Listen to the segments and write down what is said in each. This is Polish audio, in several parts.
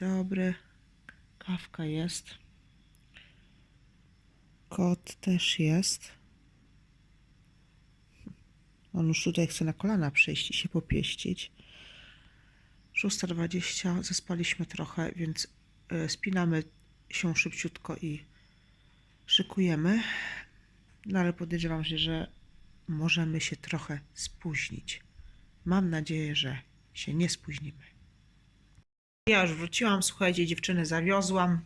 dobry. Kawka jest. Kot też jest. On już tutaj chce na kolana przyjść i się popieścić. 6.20, zaspaliśmy trochę, więc e, spinamy się szybciutko i szykujemy. No ale podejrzewam się, że możemy się trochę spóźnić. Mam nadzieję, że się nie spóźnimy. Ja już wróciłam, słuchajcie, dziewczyny zawiozłam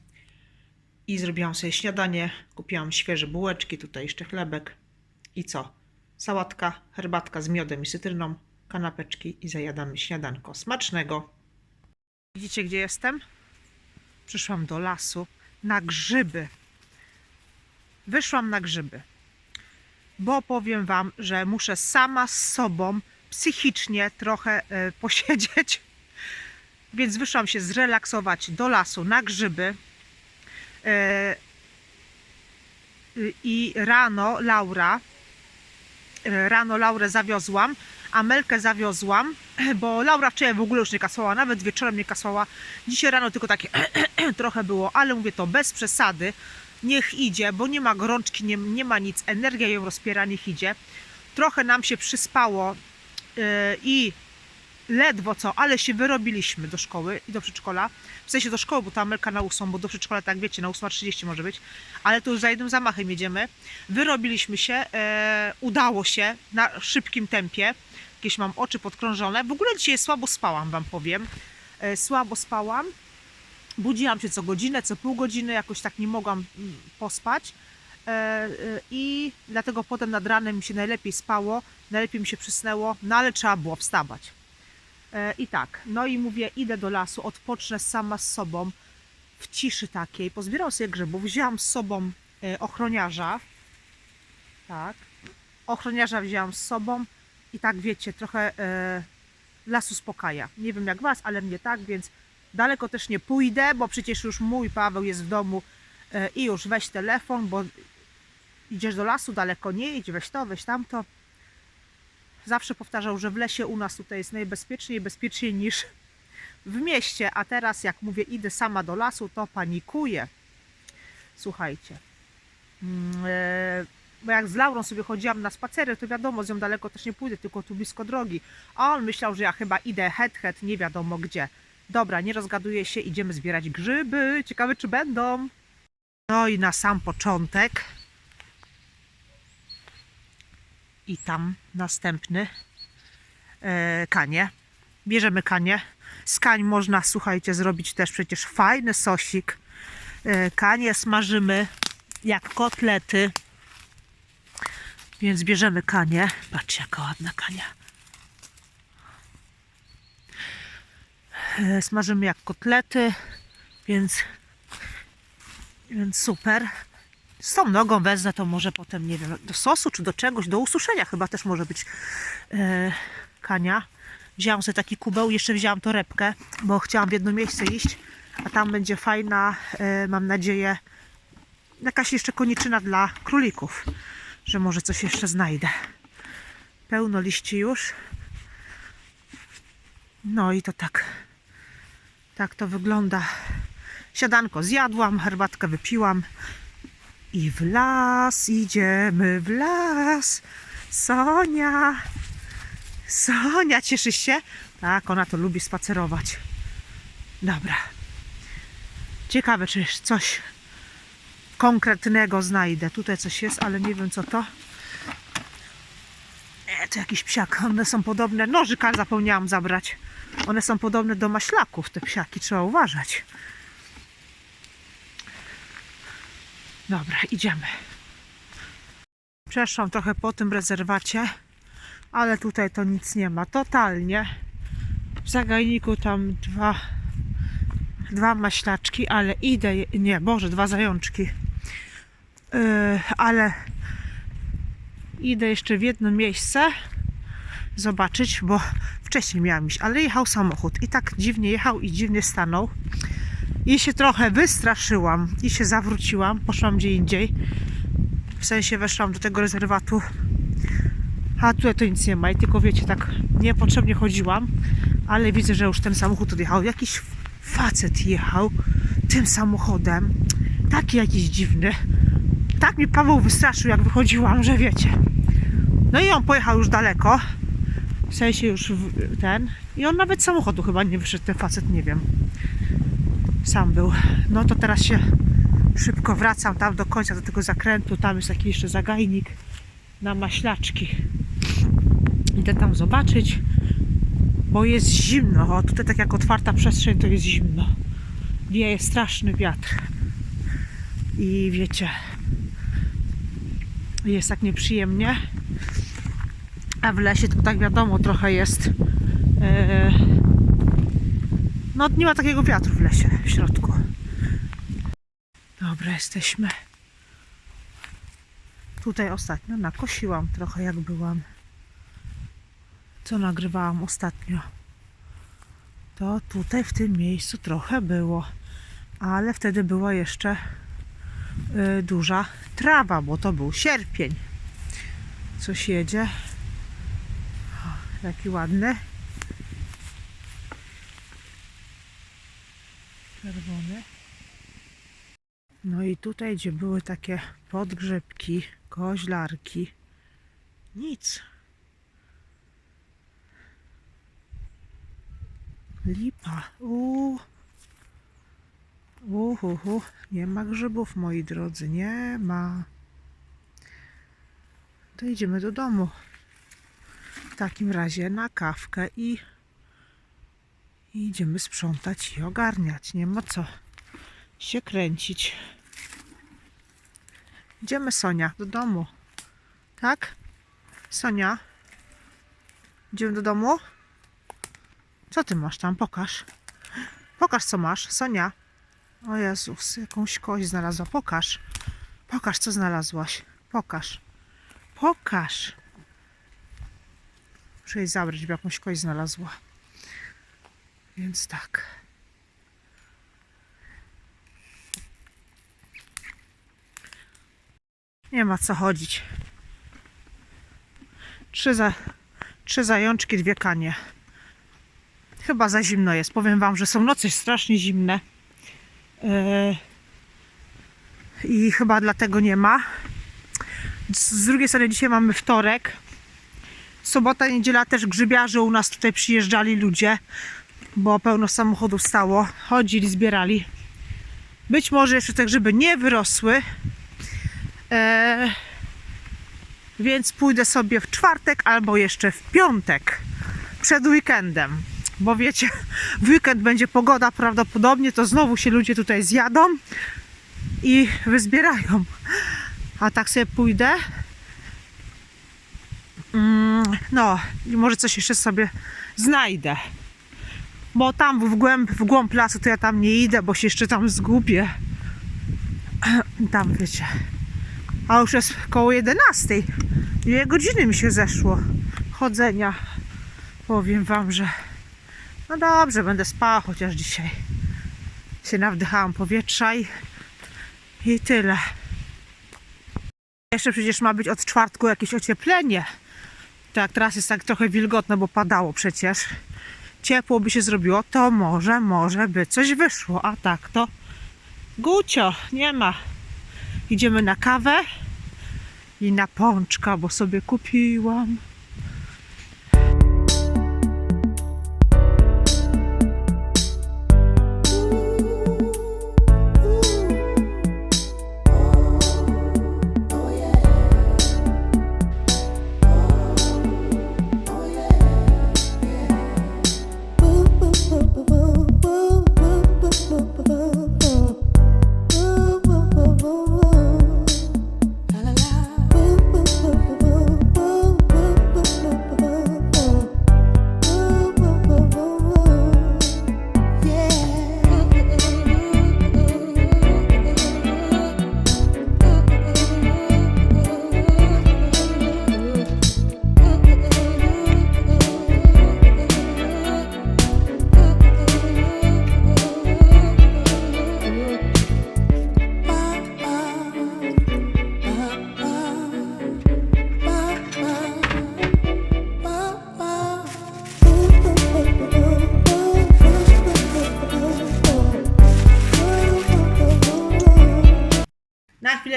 i zrobiłam sobie śniadanie. Kupiłam świeże bułeczki, tutaj jeszcze chlebek. I co? Sałatka, herbatka z miodem i cytryną, kanapeczki i zajadamy śniadanko. Smacznego! Widzicie, gdzie jestem? Przyszłam do lasu na grzyby. Wyszłam na grzyby, bo powiem Wam, że muszę sama z sobą psychicznie trochę e, posiedzieć. Więc wyszłam się zrelaksować do lasu na grzyby. E, I rano Laura, e, rano Laurę zawiozłam, Amelkę zawiozłam, bo Laura wczoraj w ogóle już nie kasłała, nawet wieczorem nie kasłała. Dzisiaj rano tylko takie trochę było, ale mówię to bez przesady. Niech idzie, bo nie ma gorączki, nie, nie ma nic, energia ją rozpiera, niech idzie. Trochę nam się przyspało yy, i ledwo co, ale się wyrobiliśmy do szkoły i do przedszkola. W sensie do szkoły, bo ta Amelka na ósmą, bo do przedszkola, tak wiecie, na 8.30 może być, ale to już za jednym zamachem jedziemy. Wyrobiliśmy się, e, udało się na szybkim tempie. Jakieś mam oczy podkrążone. W ogóle dzisiaj słabo spałam, wam powiem. E, słabo spałam. Budziłam się co godzinę, co pół godziny, jakoś tak nie mogłam mm, pospać. E, e, I dlatego potem nad ranem mi się najlepiej spało, najlepiej mi się przysnęło, no ale trzeba było wstawać. E, I tak, no i mówię, idę do lasu, odpocznę sama z sobą w ciszy takiej. Pozbierał sobie grzybów, wzięłam z sobą e, ochroniarza. Tak. Ochroniarza wzięłam z sobą i tak wiecie, trochę e, las uspokaja. Nie wiem jak was, ale mnie tak, więc daleko też nie pójdę, bo przecież już mój Paweł jest w domu i już weź telefon, bo idziesz do lasu, daleko nie idź, weź to, weź tamto zawsze powtarzał, że w lesie u nas tutaj jest najbezpieczniej, bezpieczniej niż w mieście, a teraz jak mówię idę sama do lasu, to panikuję. Słuchajcie, mm, e, bo jak z Laurą sobie chodziłam na spacery, to wiadomo, z nią daleko też nie pójdę, tylko tu blisko drogi. A on myślał, że ja chyba idę het, het, nie wiadomo gdzie. Dobra, nie rozgaduję się, idziemy zbierać grzyby. Ciekawe, czy będą. No i na sam początek i tam następny e, kanie. Bierzemy kanie. Z kań można, słuchajcie, zrobić też przecież fajny sosik. E, kanie smażymy jak kotlety. Więc bierzemy kanie. Patrzcie, jaka ładna kania. E, smażymy jak kotlety, więc, więc super. Z tą nogą wezmę to może potem, nie wiem, do sosu czy do czegoś, do ususzenia chyba też może być e, kania. Wzięłam sobie taki kubeł, jeszcze wzięłam torebkę, bo chciałam w jedno miejsce iść, a tam będzie fajna, e, mam nadzieję, jakaś jeszcze koniczyna dla królików, że może coś jeszcze znajdę. Pełno liści już. No i to tak, tak to wygląda. Siadanko zjadłam, herbatkę wypiłam. I w las idziemy, w las. Sonia. Sonia, cieszysz się? Tak, ona to lubi spacerować. Dobra. Ciekawe, czy coś konkretnego znajdę. Tutaj coś jest, ale nie wiem co to. E, to jakiś psiak. One są podobne. Nożyka zapomniałam zabrać. One są podobne do maślaków, te psiaki. Trzeba uważać. Dobra, idziemy. Przeszłam trochę po tym rezerwacie, ale tutaj to nic nie ma. Totalnie. W zagajniku tam dwa, dwa maślaczki, ale idę. Nie, Boże, dwa zajączki. Yy, ale idę jeszcze w jedno miejsce zobaczyć, bo wcześniej miałam iść, ale jechał samochód i tak dziwnie jechał i dziwnie stanął. I się trochę wystraszyłam i się zawróciłam, poszłam gdzie indziej. W sensie weszłam do tego rezerwatu, a tutaj to nic nie ma i tylko wiecie, tak niepotrzebnie chodziłam, ale widzę, że już ten samochód odjechał. Jakiś facet jechał tym samochodem, taki jakiś dziwny. Tak mnie Paweł wystraszył, jak wychodziłam, że wiecie. No i on pojechał już daleko, w sensie już ten, i on nawet samochodu chyba nie wyszedł, ten facet, nie wiem. Sam był. No to teraz się szybko wracam tam do końca, do tego zakrętu, tam jest taki jeszcze zagajnik na maślaczki. Idę tam zobaczyć, bo jest zimno. O, tutaj tak jak otwarta przestrzeń, to jest zimno. Wieje straszny wiatr. I wiecie, jest tak nieprzyjemnie. A w lesie to tak wiadomo, trochę jest. e, no, nie ma takiego wiatru w lesie w środku. Dobra, jesteśmy. Tutaj ostatnio nakosiłam trochę, jak byłam. Co nagrywałam ostatnio? To tutaj w tym miejscu trochę było, ale wtedy była jeszcze y, duża trawa, bo to był sierpień. Coś jedzie. O, Taki ładny. Czerwony. No i tutaj, gdzie były takie podgrzebki, koźlarki, nic. Lipa. Uuu. Uhuhu. Nie ma grzybów, moi drodzy. Nie ma. To idziemy do domu. W takim razie na kawkę i, i idziemy sprzątać i ogarniać. Nie ma co się kręcić. Idziemy, Sonia, do domu. Tak? Sonia? Idziemy do domu? Co ty masz tam? Pokaż. Pokaż, co masz. Sonia. O Jezus, jakąś kość znalazła. Pokaż. Pokaż, co znalazłaś. Pokaż. Pokaż. Muszę jej zabrać, bo jakąś kość znalazła. Więc tak. Nie ma co chodzić. Trzy, za, trzy zajączki, dwie kanie. Chyba za zimno jest. Powiem wam, że są noce strasznie zimne. Yy, I chyba dlatego nie ma. Z drugiej strony dzisiaj mamy wtorek. Sobota, niedziela też grzybiarze u nas tutaj przyjeżdżali ludzie, bo pełno samochodów stało. Chodzili, zbierali. Być może jeszcze te grzyby nie wyrosły. E, więc pójdę sobie w czwartek albo jeszcze w piątek przed weekendem. Bo wiecie, w weekend będzie pogoda prawdopodobnie, to znowu się ludzie tutaj zjadą i wyzbierają. A tak sobie pójdę. Mm, no, może coś jeszcze sobie znajdę. Bo tam w głąb, w głąb lasu to ja tam nie idę, bo się jeszcze tam zgubię. Tam wiecie. A już jest koło 11. Dwie godziny mi się zeszło chodzenia. Powiem wam, że no dobrze, będę spała chociaż dzisiaj. Się nawdychałam powietrza i, i tyle. Jeszcze przecież ma być od czwartku jakieś ocieplenie. Tak, teraz jest tak trochę wilgotno, bo padało przecież. Ciepło by się zrobiło, to może, może by coś wyszło. A tak to gucio, nie ma. Idziemy na kawę i na pączka, bo sobie kupiłam.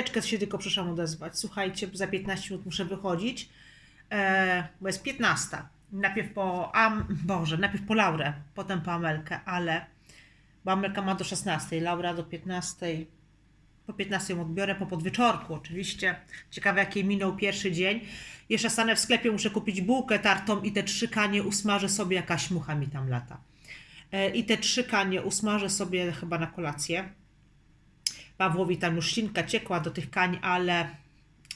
Chwileczkę się tylko przyszłam odezwać. Słuchajcie, za 15 minut muszę wychodzić, e, bo jest 15. Najpierw po Am, Boże, najpierw po Laurę, potem po Amelkę, ale bo Amelka ma do 16, Laura do 15. Po 15 ją odbiorę po podwieczorku oczywiście. Ciekawe jaki minął pierwszy dzień. Jeszcze stanę w sklepie, muszę kupić bułkę tartą i te trzy kanie usmażę sobie, jakaś mucha mi tam lata. E, I te trzy kanie usmażę sobie chyba na kolację. Pawłowi tam już ślinka ciekła do tych kań, ale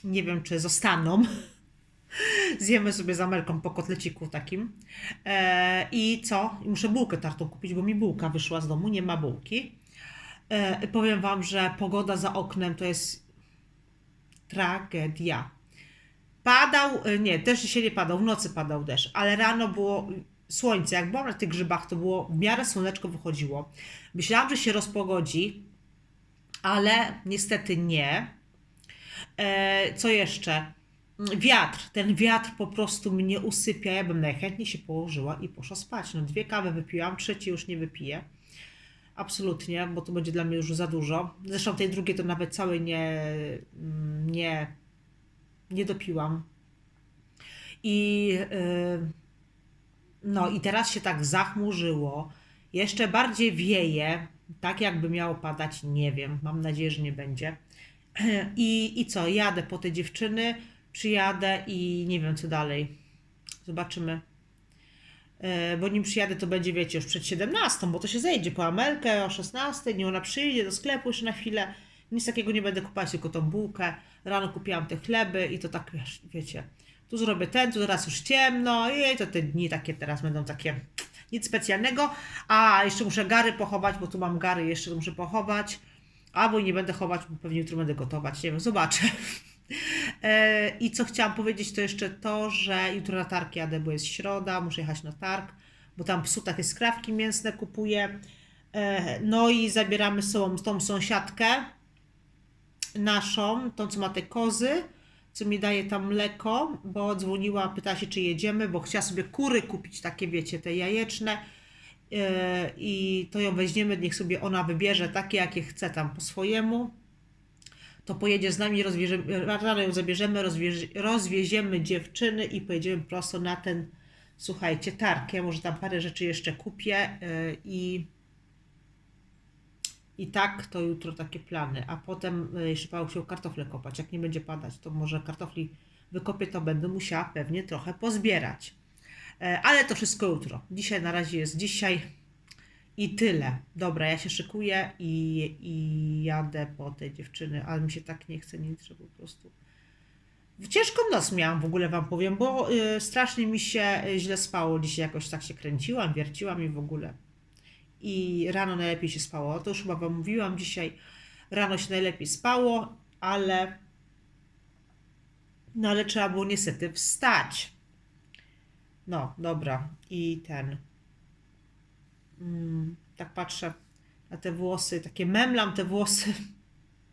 nie wiem, czy zostaną. Zjemy sobie z Amelką po kotleciku takim. E, I co? Muszę bułkę tartą kupić, bo mi bułka wyszła z domu, nie ma bułki. E, powiem Wam, że pogoda za oknem to jest tragedia. Padał, e, nie, deszcz się nie padał, w nocy padał deszcz, ale rano było słońce. Jak byłam na tych grzybach, to było w miarę słoneczko wychodziło. Myślałam, że się rozpogodzi, ale niestety nie. E, co jeszcze? Wiatr. Ten wiatr po prostu mnie usypia. Ja bym najchętniej się położyła i poszła spać. No dwie kawy wypiłam, trzeciej już nie wypiję. Absolutnie, bo to będzie dla mnie już za dużo. Zresztą tej drugiej to nawet całej nie, nie, nie dopiłam. I yy, no i teraz się tak zachmurzyło. Jeszcze bardziej wieje. Tak jakby miało padać, nie wiem. Mam nadzieję, że nie będzie. I, I co? Jadę po te dziewczyny, przyjadę i nie wiem co dalej. Zobaczymy. E, Bo nim przyjadę, to będzie, wiecie, już przed 17, bo to się zejdzie po Amelkę o 16, nie ona przyjdzie do sklepu jeszcze na chwilę. Nic takiego nie będę kupować, tylko tą bułkę. Rano kupiłam te chleby i to tak, wiecie, tu zrobię ten, tu teraz już ciemno i to te dni takie teraz będą takie nic specjalnego. A jeszcze muszę gary pochować, bo tu mam gary jeszcze, muszę pochować. Albo nie będę chować, bo pewnie jutro będę gotować, nie wiem, zobaczę. E, I co chciałam powiedzieć, to jeszcze to, że jutro na targ jadę, bo jest środa, muszę jechać na targ, bo tam psu takie skrawki mięsne kupuję. E, No i zabieramy sobą tą sąsiadkę naszą, tą co ma te kozy, co mi daje tam mleko, bo dzwoniła, pytała się, czy jedziemy, bo chciała sobie kury kupić, takie wiecie, te jajeczne. E, I to ją weźmiemy, niech sobie ona wybierze takie, jakie chce tam po swojemu to pojedzie z nami, rano ją zabierzemy, rozwiezie, rozwieziemy dziewczyny i pojedziemy prosto na ten, słuchajcie, targ. Ja może tam parę rzeczy jeszcze kupię yy, i i tak to jutro takie plany, a potem yy, jeszcze Paweł chciał kartofle kopać. Jak nie będzie padać, to może kartofli wykopię, to będę musiała pewnie trochę pozbierać. Yy, ale to wszystko jutro. Dzisiaj na razie jest dzisiaj. I tyle. Dobra, ja się szykuję i, i jadę po te dziewczyny, ale mi się tak nie chce nic, że po prostu. Ciężką noc miałam w ogóle wam powiem, bo y, strasznie mi się źle spało. Dzisiaj jakoś tak się kręciłam, wierciłam i w ogóle. I rano najlepiej się spało. To już chyba wam mówiłam dzisiaj. Rano się najlepiej spało, ale. No ale trzeba było niestety wstać. No, dobra. I ten mm, tak patrzę na te włosy, takie memlam te włosy.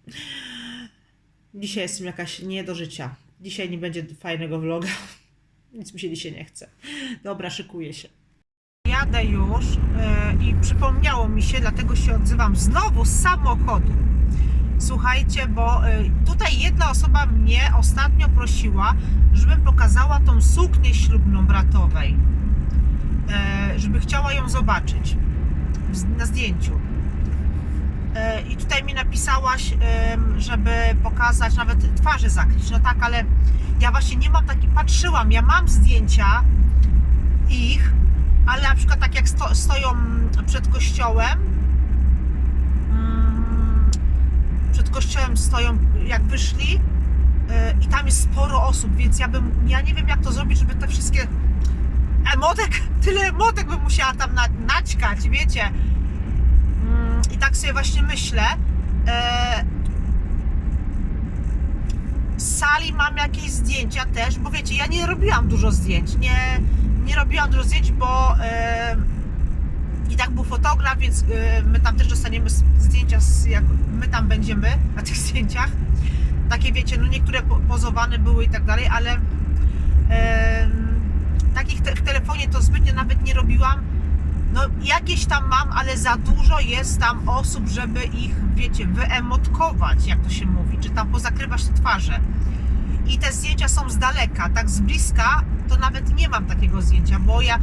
Dzisiaj jestem jakaś nie do życia. Dzisiaj nie będzie fajnego vloga. Nic mi się dzisiaj nie chce. Dobra, szykuję się. Jadę już yy, i przypomniało mi się, dlatego się odzywam znowu z samochodu. Słuchajcie, bo y, tutaj jedna osoba mnie ostatnio prosiła, żebym pokazała tą suknię ślubną bratowej e, żeby chciała ją zobaczyć na zdjęciu. E, I tutaj mi napisałaś, żeby pokazać, nawet twarzy zakryć. No tak, ale ja właśnie nie mam takich, patrzyłam, ja mam zdjęcia ich, ale na przykład tak jak sto, stoją przed kościołem, mm, przed kościołem stoją, jak wyszli e, i tam jest sporo osób, więc ja bym, ja nie wiem jak to zrobić, żeby te wszystkie emotek, tyle emotek bym musiała tam na, naćkać, wiecie. Mm, I tak sobie właśnie myślę. E, z sali mam jakieś zdjęcia też, bo wiecie, ja nie robiłam dużo zdjęć. Nie, nie robiłam dużo zdjęć, bo i tak był fotograf, więc my tam też dostaniemy zdjęcia, z, jak my tam będziemy na tych zdjęciach. Takie wiecie, no niektóre po- pozowane były i tak dalej, ale em, takich te, w telefonie to zbytnio nawet nie robiłam, No jakieś tam mam, ale za dużo jest tam osób, żeby ich, wiecie, wyemotkować, jak to się mówi, czy tam pozakrywać te twarze. I te zdjęcia są z daleka, tak z bliska to nawet nie mam takiego zdjęcia, bo ja y,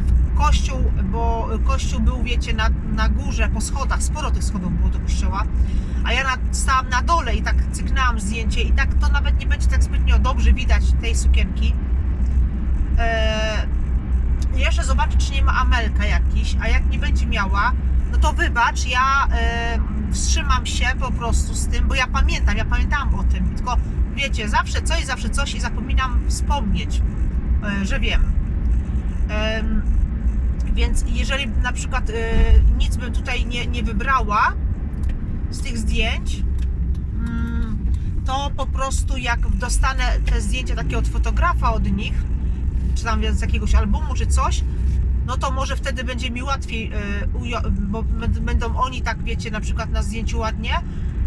w kościół, bo kościół był, wiecie, na, na górze, po schodach, sporo tych schodów było do kościoła, a ja na, stałam na dole i tak cyknęłam zdjęcie i tak to nawet nie będzie tak zbytnio dobrze widać tej sukienki. Eee, jeszcze zobaczę, czy nie ma Amelka jakiś, a jak nie będzie miała, no to wybacz, ja e, wstrzymam się po prostu z tym, bo ja pamiętam, ja pamiętałam o tym, tylko wiecie, zawsze coś, zawsze coś i zapominam wspomnieć, e, że wiem. Em, więc jeżeli na przykład e, nic bym tutaj nie, nie wybrała z tych zdjęć, mm, to po prostu jak dostanę te zdjęcia takie od fotografa od nich, czy tam z jakiegoś albumu, czy coś, no to może wtedy będzie mi łatwiej, ujo- bo będ- będą oni tak, wiecie, na przykład na zdjęciu ładnie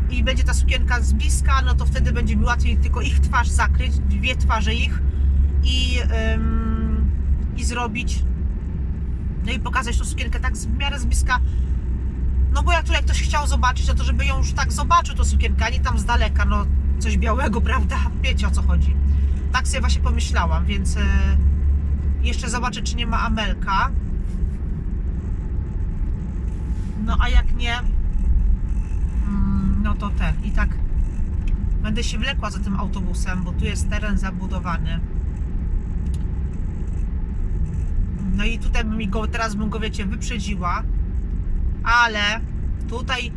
i będzie ta sukienka z bliska, no to wtedy będzie mi łatwiej tylko ich twarz zakryć, dwie twarze ich i, ym, i zrobić, no i pokazać tą sukienkę tak w miarę z bliska. No bo jak tutaj ktoś chciał zobaczyć, no to żeby ją już tak zobaczył, tą sukienkę, a nie tam z daleka, no coś białego, prawda? Wiecie o co chodzi. Tak sobie właśnie pomyślałam, więc... y, jeszcze zobaczę, czy nie ma Amelka. No a jak nie, no to ten. I tak będę się wlekła za tym autobusem, bo tu jest teren zabudowany. No i tutaj bym go, teraz bym go, wiecie, wyprzedziła. Ale tutaj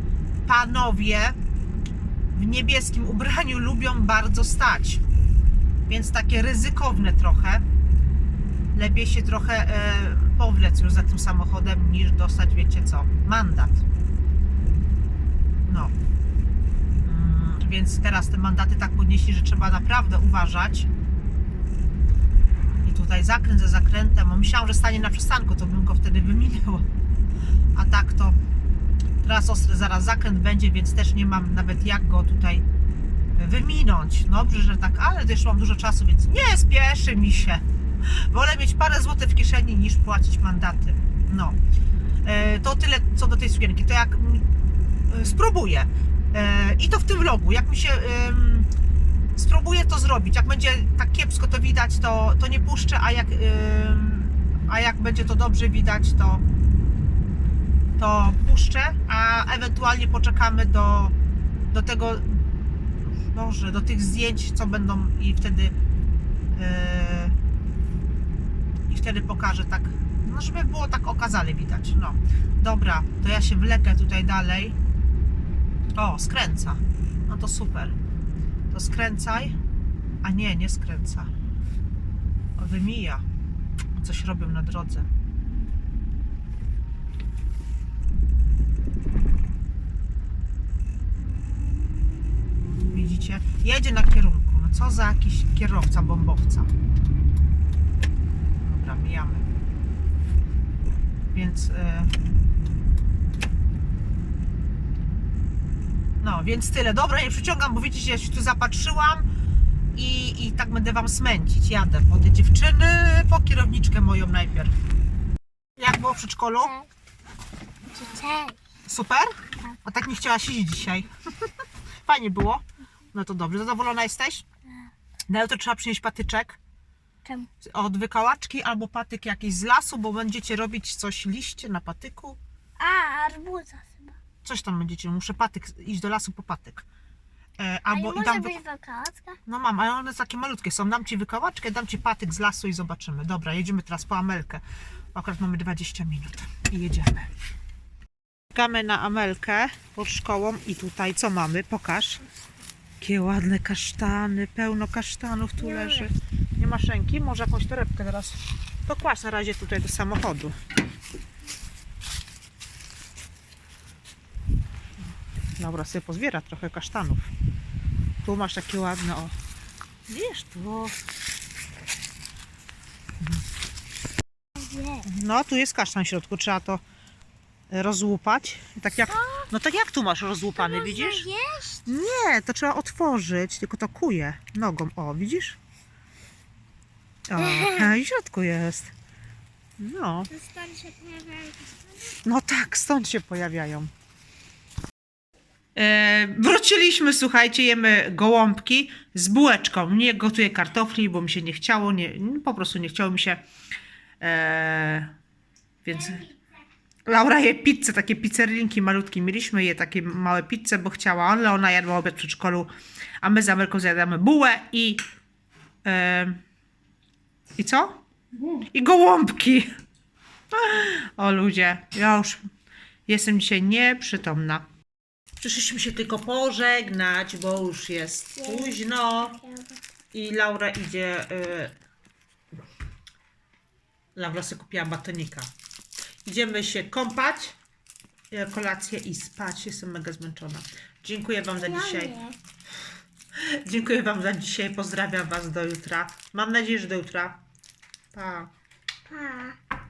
panowie w niebieskim ubraniu lubią bardzo stać. Więc takie ryzykowne trochę lepiej się trochę e, powlec już za tym samochodem niż dostać, wiecie co, mandat. No. Mm, więc teraz te mandaty tak podnieśli, że trzeba naprawdę uważać. I tutaj zakręt za zakrętem. Bo myślałam, że stanie na przystanku, to bym go wtedy wyminęła. A tak to teraz ostry zaraz zakręt będzie, więc też nie mam nawet jak go tutaj wyminąć. Dobrze, że tak, ale też mam dużo czasu, więc nie spieszy mi się. Wolę mieć parę złotych w kieszeni niż płacić mandaty. No. E, to tyle co do tej sukienki. To jak e, spróbuję. E, I to w tym vlogu. Jak mi się spróbuję to zrobić. Jak będzie tak kiepsko to widać, to, to nie puszczę, a jak, a jak będzie to dobrze widać, to to puszczę, a ewentualnie poczekamy do, do tego Boże, do tych zdjęć, co będą i wtedy e, i wtedy pokażę tak, no żeby było tak okazale widać. No, dobra, to ja się wlekę tutaj dalej. O, skręca. No to super. To skręcaj. A nie, nie skręca. O, wymija. Coś robią na drodze. Widzicie? Jedzie na kierunku. No co za jakiś kierowca bombowca. Dobra, mijamy. Więc. e, No, więc tyle. Dobra, nie przyciągam, bo widzicie, ja się tu zapatrzyłam i, i tak będę wam smęcić. Jadę po te dziewczyny, po kierowniczkę moją najpierw. Jak było w przedszkolu? Super? A tak nie chciałaś iść dzisiaj. Fajnie było? No to dobrze. Zadowolona jesteś? Na jutro trzeba przynieść patyczek Czemu? od wykałaczki albo patyk jakiś z lasu, bo będziecie robić coś liście na patyku. A, arbuza. Coś tam będziecie, muszę patyk, iść do lasu po patyk. E, albo i dam, wakacka? no mam, ale one takie malutkie są. Dam ci wykałaczkę, dam ci patyk z lasu i zobaczymy. Dobra, jedziemy teraz po Amelkę. Akurat mamy 20 minut i jedziemy. Czekamy na Amelkę pod szkołą i tutaj co mamy? Pokaż. Jakie ładne kasztany, pełno kasztanów tu leży. Nie masz ręki? Może jakąś torebkę teraz. To na razie tutaj do samochodu. Dobra, sobie pozbiera trochę kasztanów. Tu masz takie ładne, o. Wiesz, tu. No, tu jest kasztan w środku, trzeba to e, rozłupać. Tak jak, no tak jak tu masz rozłupany, widzisz? Jeść? Nie, to trzeba otworzyć, tylko to kuje nogą. O, widzisz? O, i w środku jest. No, no tak, stąd się pojawiają. E, wróciliśmy, słuchajcie, jemy gołąbki z bułeczką. Nie gotuję kartofli, bo mi się nie chciało, nie, po prostu nie chciało mi się. E, więc Laura je pizzę, takie pizzerlinki malutkie. Mieliśmy je takie małe pizze, bo chciała, ale ona jadła obiad w przedszkolu, a my z Ameryką zjadamy bułę i e, i co? I gołąbki. O ludzie, ja już jestem dzisiaj nieprzytomna. Przyszliśmy się tylko pożegnać, bo już jest późno i Laura idzie. Y... Laura sobie kupiła batonika. Idziemy się kąpać, y, kolację i spać. Jestem mega zmęczona. Dziękuję Wam za dzisiaj. Dziękuję Wam za dzisiaj. Pozdrawiam Was do jutra. Mam nadzieję, że do jutra. Pa. Pa.